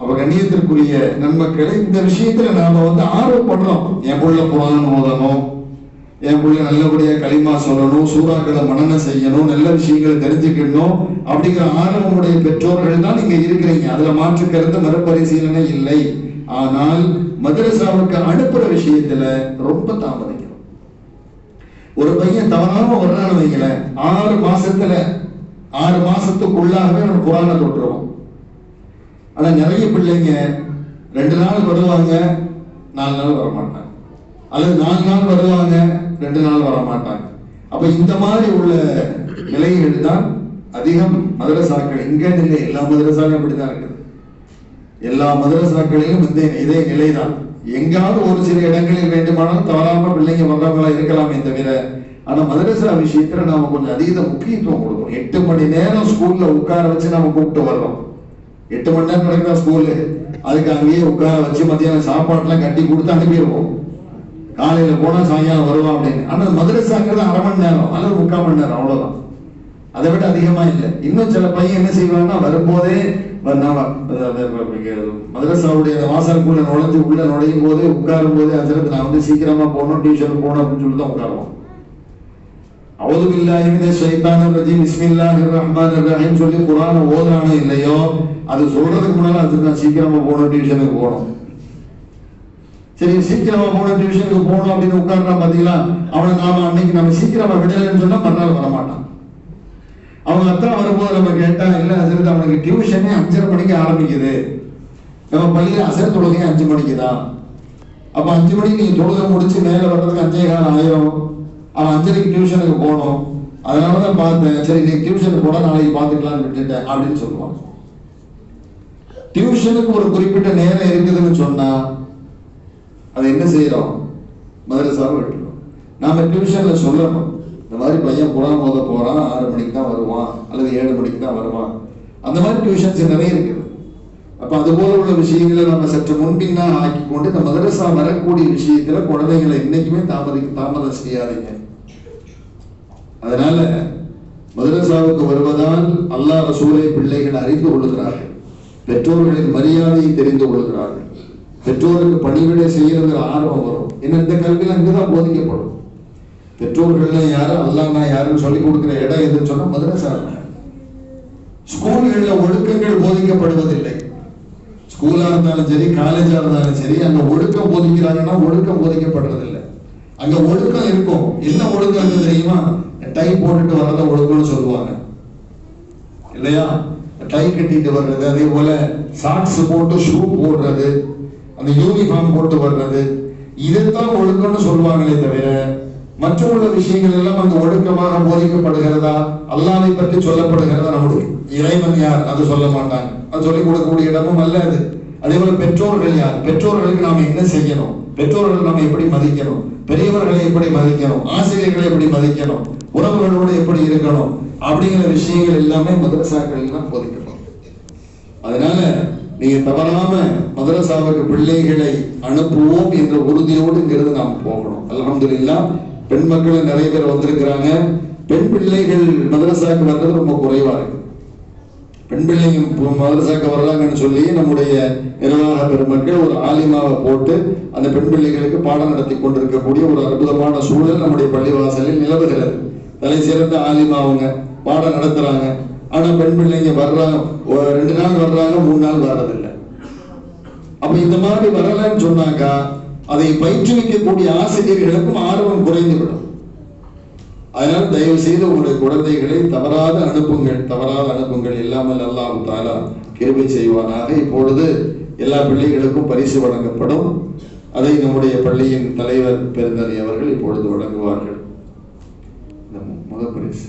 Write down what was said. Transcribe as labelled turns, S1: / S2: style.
S1: அப்ப கண்ணியத்திற்குரிய நன்மக்களை இந்த விஷயத்துல நாம வந்து ஆர்வப்படுறோம் என் புள்ள குரான் ஓதணும். என் புள்ள நல்லபடியா களிமா சொல்லணும் சூறாக்களை மனநம் செய்யணும் நல்ல விஷயங்களை தெரிஞ்சுக்கணும். அப்படிங்கிற ஆர்வமுடைய பெற்றோர்கள் தான் இங்க இருக்கிறீங்க. அதுல மாற்று கருத்து மறுபரிசீலனை இல்லை. ஆனால் மதரசாவுக்கு அனுப்புற விஷயத்துல ரொம்ப தாமதிக்கணும். ஒரு பையன் தவறாம வர்றான்னு வைங்களேன் ஆறு மாசத்துல ஆறு மாசத்துக்குள்ளாகவே நம்ம புராணம் தொட்டுருவோம் ஆனா நிறைய பிள்ளைங்க ரெண்டு நாள் வருவாங்க நாலு நாள் வர மாட்டாங்க அல்லது நாலு நாள் வருவாங்க ரெண்டு நாள் வர மாட்டாங்க அப்ப இந்த மாதிரி உள்ள நிலைகள் தான் அதிகம் மதரசாக்கள். இங்க இல்லை எல்லா மதரசாக்களும் அப்படிதான் இருக்குது. எல்லா மதரசாக்களிலும் இந்த இதே நிலைதான் எங்காவது ஒரு சில இடங்களில் வேண்டுமானால் தவறாம பிள்ளைங்க வர்றவங்களா இருக்கலாமே தவிர ஆனா மதரசா விஷயத்துல நாம கொஞ்சம் அதீத முக்கியத்துவம் கொடுக்கணும். எட்டு மணி நேரம் ஸ்கூல்ல உட்கார வச்சு நாம கூப்பிட்டு வர்றோம். எட்டு மணி நேரம் நடக்குதா ஸ்கூலு அதுக்கு அங்கேயே உட்கார வச்சு மத்தியானம் சாப்பாடுலாம் கட்டி கொடுத்து அனுப்பிடுவோம். காலையில போனா சாயங்காலம் வருவான் அப்படின்னு. ஆனா மதரசாங்கிறது அரை மணி நேரம் அல்லது முக்கால் மணி நேரம் அவ்வளவுதான். அதை விட அதிகமா இல்லை. இன்னும் சில பையன் என்ன செய்வாங்கன்னா வரும்போதே வ- மதரசாவுடைய அந்த வாசலுக்குள்ள நுழைஞ்சு உள்ள நுழையும் போது உட்காரும் போது அஜரத்து நான் வந்து சீக்கிரமா போகணும் டியூஷன் போகணும் அப்படின்னு சொல்லி தான் உட்காருவோம். அவுது பில்லாஹி மினஷ் ஷைத்தானிர் ரஜீம். பிஸ்மில்லாஹிர் ரஹ்மானிர் ரஹீம் சொல்லி குர்ஆனை ஓதுறானோ இல்லையோ அது சொல்றதுக்கு முன்னால அது நான் சீக்கிரமா போகணும் டியூஷனுக்கு போகணும். சரி சீக்கிரமா போகணும் டியூஷனுக்கு போகணும் அப்படின்னு உட்கார்றான் பாத்தீங்களா? அவனை நாம அன்னைக்கு நம்ம சீக்கிரமா விடலைன்னு சொன்னா மறுநாள் வரமாட்டான். அவங்க அத்தனை வரும்போது நம்ம கேட்டா இல்ல அசரத் அவனுக்கு டியூஷனே அஞ்சரை மணிக்கு ஆரம்பிக்குது. நம்ம பள்ளியில அசர் தொழுகை அஞ்சு மணிக்கு தான் அப்ப அஞ்சு மணிக்கு நீங்க தொழுகை முடிச்சு மேல வர்றதுக்கு அஞ்சே காலம் ஆயிரம். அவன் அஞ்சரைக்கு டியூஷனுக்கு போகணும். அதனாலதான் பார்த்தேன் சரி நீ டியூஷனுக்கு போனால் நாளைக்கு பார்த்துக்கலாம்னு விட்டுட்டேன் அப்படின்னு சொல்லுவான். டியூஷனுக்கு ஒரு குறிப்பிட்ட நேரம் இருக்குதுன்னு சொன்னா அதை என்ன செய்யறோம்? மதரசாவை விட்டுறோம். நாம டியூஷன்ல சொல்லணும். இந்த மாதிரி பையன் குரான் போத போறான் ஆறு மணிக்கு தான் வருவான் அல்லது ஏழு மணிக்கு தான் வருவான். அந்த மாதிரி டியூஷன்ஸ் நிறைய இருக்குது. அப்ப அது போல உள்ள விஷயங்களை நம்ம சற்று முன்பின்னா ஆக்கி கொண்டு இந்த மதரசா வரக்கூடிய விஷயத்துல குழந்தைகளை என்னைக்குமே தாமதி தாமதம் செய்யாதீங்க. அதனால மதரசாவுக்கு வருவதால் அல்லாஹ் ரசூலை பிள்ளைகள் அறிந்து கொள்ளுகிறார்கள். பெற்றோர்களின் மரியாதையை தெரிந்து கொள்கிறார்கள் பெற்றோருக்கு பணிவிடை செய்யறதுல ஆர்வம் வரும். ஏன்னா இந்த கல்வியில அங்கதான் போதிக்கப்படும். பெற்றோர்கள்ல யாரும் அல்லாஹ்னா யாருன்னு சொல்லி கொடுக்கிற இடம் எதுன்னு சொன்னா மதரசா ஸ்கூல்கள்ல ஒழுக்கங்கள் போதிக்கப்படுவதில்லை. ஸ்கூலா இருந்தாலும் சரி காலேஜா இருந்தாலும் சரி அங்க ஒழுக்கம் போதிக்கிறாங்கன்னா ஒழுக்கம் போதிக்கப்படுறதில்லை அங்க ஒழுக்கம் இருக்கும். என்ன ஒழுக்கம் இருக்கு தெரியுமா? டை போட்டுட்டு வர்றத ஒழுக்கம்னு சொல்லுவாங்க. இல்லையா? டை கட்டிட்டு வர்றது அதே போல சாக்ஸ் போட்டு ஷூ போடுறது அந்த யூனிஃபார்ம் போட்டு வர்றது இதைத்தான் ஒழுக்கம்னு சொல்லுவாங்களே தவிர மற்றுள்ள விஷயங்கள் எல்லாம் அங்கு ஒழுக்கமாக போதிக்கப்படுகிறதா? அல்லாவை பற்றி சொல்லப்படுகிறதா? நம்முடைய இறைவன் யார்? அது சொல்ல மாட்டாங்க. அது சொல்லிக் கொடுக்கக்கூடிய இடமும் அல்ல அது. அதே போல பெற்றோர்கள் யார்? பெற்றோர்களுக்கு நாம என்ன செய்யணும்? பெற்றோர்கள் நாம் எப்படி மதிக்கணும்? பெரியவர்களை எப்படி மதிக்கணும்? ஆசிரியர்களை எப்படி மதிக்கணும்? உறவுகளோடு எப்படி இருக்கணும்? அப்படிங்கிற விஷயங்கள் எல்லாமே மதரசாக்கள் தான் போதிக்கப்படும் அதனால நீங்க தவறாம மதரசாவுக்கு பிள்ளைகளை அனுப்புவோம் என்ற உறுதியோடுங்கிறது நாம் போகணும். அல்ஹம்துலில்லாஹ் பெண் மக்கள் நிறைய பேர் வந்திருக்கிறாங்க. பெண் பிள்ளைகள் மதரசாக்கு வர்றது ரொம்ப குறைவா இருக்கு. பெண் பிள்ளைங்க மதரசாக்கு வர்றாங்கன்னு சொல்லி நம்முடைய நிர்வாக பெருமக்கள் ஒரு ஆலிமாவை போட்டு அந்த பெண் பிள்ளைகளுக்கு பாடம் நடத்தி கொண்டிருக்கக்கூடிய ஒரு அற்புதமான சூழல் நம்முடைய பள்ளிவாசலில் நிலவுகிறது. தலை சிறந்த ஆலிமா அவங்க பாடம் நடத்துறாங்க. ஆனா பெண் பிள்ளைங்க வர்றாங்க ரெண்டு நாள் வர்றாங்க மூணு நாள் வர்றதில்லை. அப்ப இந்த மாதிரி வரலன்னு சொன்னாக்கா அதை பயிற்றுவிக்கக்கூடிய ஆசிரியர்களுக்கும் ஆர்வம் குறைந்து விடும் அதனால தயவு செய்து உங்களுடைய குழந்தைகளை தவறாத அனுப்புங்கள் தவறாத அனுப்புங்கள். இல்லாமல் அல்லாஹ் தாலா கிருபை செய்வானாக. இப்பொழுது எல்லா பிள்ளைகளுக்கும் பரிசு வழங்கப்படும். அதை நம்முடைய பள்ளியின் தலைவர் பெருந்தனி அவர்கள் இப்பொழுது வழங்குவார்கள். முதல் பரிசு.